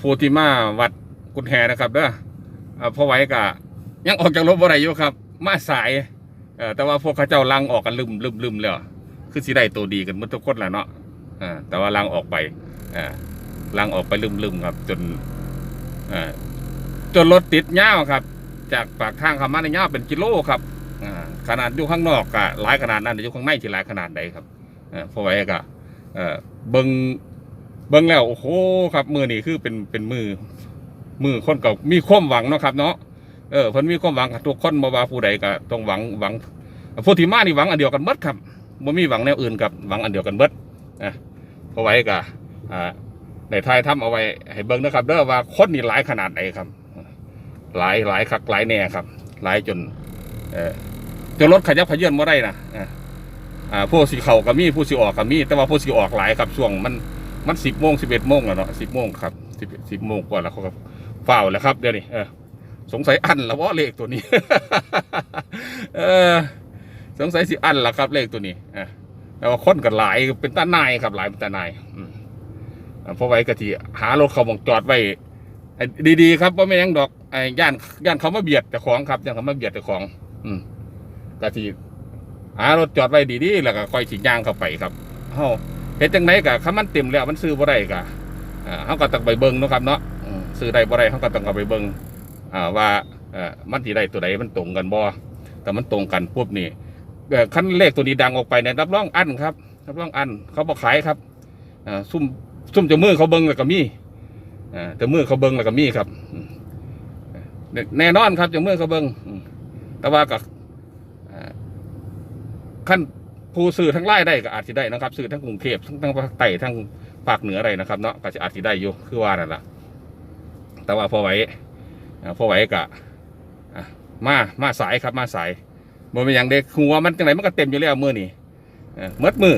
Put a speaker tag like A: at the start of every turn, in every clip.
A: ผู้ที่มาวัดกุฎแฮนะครับเด้อเอ่อพอไหว้กะยังออกจากรถบ่ได้อยู่ครับ มาสายแต่ว่าพวกเขาเจ้าลังออกกันลืมลืมลืมแล้วคือสิได้ตัวดีกันหมดทุกคนแหละเนาะแต่ว่าลังออกไปลังออกไปลืมลืมครับ จนจนรถติดยาครับ จากปากทางขามาในยาเป็นกิโลครับขนาดอยู่ข้างนอกกะหลายขนาดนั้นอยู่ข้างในที่หลายขนาดใดครับเอ่อพอไหว้กะเอ่อเบิง เบิ่งแล้วโอ้โหครับมือนี่คือเป็นเป็นมือ มือคนเก่ามีความหวังเนาะครับ เนาะเออเพิ่นมีความหวังกับทุกคนบ่ว่าผู้ใดก็ต้องหวังหวังผู้ที่มานี่หวังอันเดียวกันเบิดครับบ่มีหวังแนวอื่นกับหวังอันเดียวกันเบิดนะเพราไว้ก็อ่าในทายทำเอาไว้ให้เบิ่งนะครับเด้อว่าคนนี่หลายขนาดไหนครับ หลายหลายคักหลายแน่ครับ หลายจนเออจนรถขยับขยื่นบ่ได้นะอ่าผู้สิเข้าก็มีผู้สิออกก็มีแต่ว่าผู้สิออกหลายครับช่วงมัน มันสิบโมงสิบเอ็ดโมงแล้วเนาะสิบโมงครับสิบสิบโมงกว่าแล้วเขาก็เฝ้าแล้วครับเดี๋ยวนี้เออสงสัยอันแล้วว่าเลขตัวนี้ เออสงสัยสิอันล้วครับ เลขตัวนี้เออแต่ว่าค้นกันหลายเป็นตานายครับหลายเป็นตานายอืมอ่าเพราะไว้กะทีหารถเขาบอกจอดไว้ดีๆครับว่าไม่ยังดอกไอ้ย่านย่านเขามาเบียดแต่ของครับย่านเขามาเบียดแต่ของ อืมกะทีหารถจอดไว้ดีๆแล้วก็ค่อยสิย่างเข้าไปครับเฮา เฮ็ดจังไดกะคำมันเต็มแล้วมันซื้อบ่ได้กะอ่าเฮาก็ต้องไปเบิ่งนะครับเนาะซื้อได้บ่ได้เฮาก็ต้องเอาไปเบิ่งอ่าว่าอ่มันสิได้ตัวใดมันตรงกันบ่แต่มันตรงกันปุ๊บนี่เอ่อคันเลขตัวนี้ดังออกไปเนี่ยรับรองอันครับรับรองอันเขาบ่ขายครับอ่าซุ่มซุ่มจะมือเขาเบิ่งแล้วก็มีอ่าแต่มือเขาเบิ่งแล้วก็มีครับ แน่นอนครับจะมือเขาเบิ่งแต่ว่าก็อ่าขั้น ผู้ซื้อทั้งไล่ได้ก็อาจจะได้นะครับ ซื้อทั้งกรุงเทพทั้งภาคใต้ทั้งภาคเหนืออะไรนะครับเนาะก็จะอาจจะได้อยู่คือว่านั่นแหละแต่ว่าพอไหวพอไหวก็อะมามาสายครับมาสายบ่เป็นอย่างเด็กหัวมันจังไหนมันก็เต็มอยู่แล้วมือนี่เอ่อมดมือ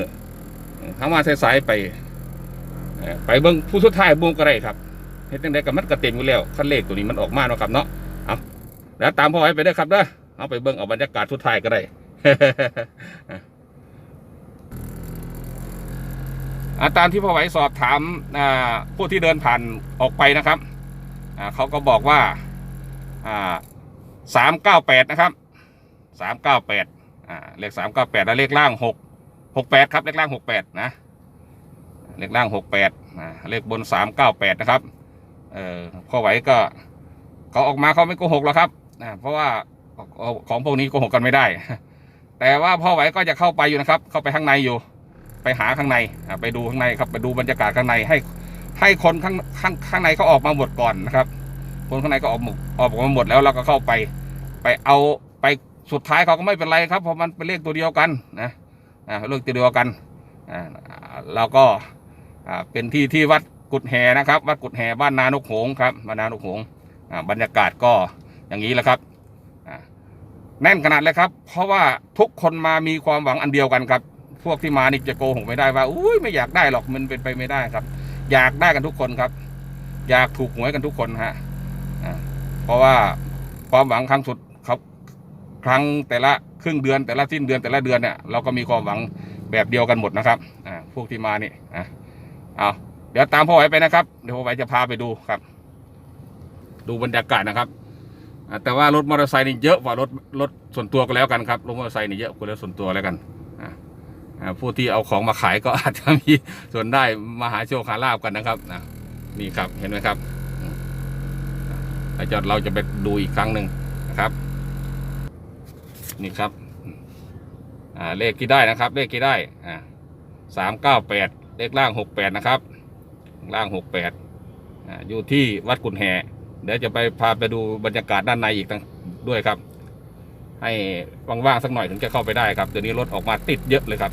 A: ทางมาสายไป ไปเบิ่งผู้สุดท้ายบุ้งก็ได้ครับเฮ็ดจังไดก็มันก็เต็มอยู่แล้วคันเลขตัวนี้มันออกมาเนาะครับเนาะเอาแล้วตามพ่อไหว้ไปเด้ครับเด้อเอาไปเบิ่งเอาบรรยากาศสุดท้ายก็ได้ อาตามที่พ่อไหวสอบถามผู้ที่เดินผ่านออกไปนะครับเขาก็บอกว่าสามเก้าแปดนะครับสามเก้าแปดเลขสามเก้าแปดและเลขล่างหกหกแปดครับเลขล่างหกแปดนะเลขล่างหกแปดเลขบนสามเก้าแปดนะครับเออพ่อไหวก็เขาออกมาเขาไม่โกหกหรอกครับเพราะว่าของพวกนี้โกหกกันไม่ได้ แต่ว่าพ่อไหวก็จะเข้าไปอยู่นะครับ เข้าไปข้างในอยู่ ไปหาข้างในไปดูข้างในครับไปดูบรรยากาศข้างในให้ให้คนข้างข้างข้างในเขาออกมาหมดก่อนนะครับ คนข้างในก็ออกหมดออกมาหมดแล้วเราก็เข้าไป ไปเอาไปสุดท้ายเขาก็ไม่เป็นไรครับเพราะมันเป็นเลขตัวเดียวกันนะเลขตัวเดียวกันอ่าก็อ่าเป็นที่ที่วัดกุดแห่นะครับ วัดกุดแห่บ้านนานกหงครับบ้านนานกหงอ่าบรรยากาศก็อย่างนี้แหละครับอ่าแน่นขนาดเลยครับ เพราะว่าทุกคนมามีความหวังอันเดียวกันครับ พวกที่มานี่จะโกหกไม่ได้ว่าอุ้ยไม่อยากได้หรอกมันเป็นไปไม่ได้ครับ อยากได้กันทุกคนครับ อยากถูกหวยกันทุกคนฮะเพราะว่าความหวังครั้งสุดครับ ครั้งแต่ละครึ่งเดือนแต่ละสิ้นเดือนแต่ละเดือนเนี่ยเราก็มีความหวังแบบเดียวกันหมดนะครับอพวกที่มานี่อะเอาเดี๋ยวตามพ่อไหวไปนะครับ เดี๋ยวพ่อไหวจะพาไปดูครับ ดูบรรยากาศนะครับแต่ว่ารถมอเตอร์ไซค์นี่เยอะกว่ารถรถส่วนตัวก็แล้วกันครับรถมอเตอร์ไซค์นี่เยอะกว่ารถส่วนตัวแล้วกัน ผู้ที่เอาของมาขายก็อาจจะมีส่วนได้มาหาโชคหาลาบกันนะครับนะนี่ครับเห็นไหมครับอืมอ่าเดี๋ยวเราจะไปดูอีกครั้งหนึ่งนะครับ นี่ครับเลขที่ได้นะครับ เลขที่ได้อ่าสามเก้าแปดเลขล่างหกแปดนะครับ ล่างหกแปดอยู่ที่วัดกุนแห่เดี๋ยวจะไปพาไปดูบรรยากาศด้านในอีกตั้งด้วยครับ ให้ว่างๆสักหน่อยถึงจะเข้าไปได้ครับเดี๋ยวนี้รถออกมาติดเยอะเลยครับ